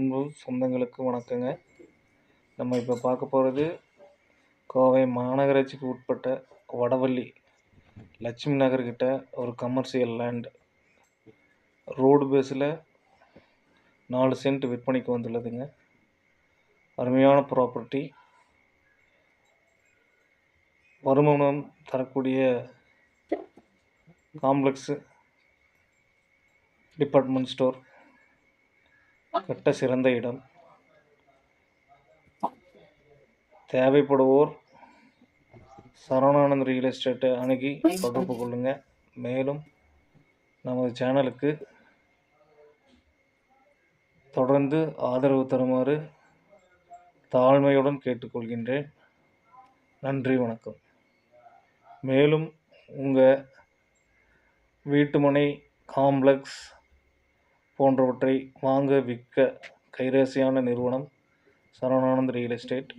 உங்கள் சொந்தங்களுக்கு வணக்கங்க. நம்ம இப்போ பார்க்க போகிறது கோவை மாநகராட்சிக்கு உட்பட்ட வடவள்ளி லட்சுமி நகர்கிட்ட ஒரு கமர்ஷியல் லேண்ட் ரோடு பேஸில் நாலு சென்ட் விற்பனைக்கு வந்துள்ளதுங்க. அருமையான ப்ராப்பர்ட்டி வருமானம் தரக்கூடிய காம்ப்ளெக்ஸு டிபார்ட்மெண்ட் ஸ்டோர் கட்ட சிறந்த இடம். தேவைப்படுவோர் சரவணானந்த் ரியல் எஸ்டேட்டை அணுகி தொடர்பு கொள்ளுங்கள் மேலும் நமது சேனலுக்கு தொடர்ந்து ஆதரவு தருமாறு தாழ்மையுடன் கேட்டுக்கொள்கின்றேன். நன்றி வணக்கம். மேலும் உங்கள் வீட்டுமனை காம்ப்ளெக்ஸ் போன்றவற்றை வாங்க விற்க கைராசியான நிறுவனம் சரவணானந்த் ரியல் எஸ்டேட்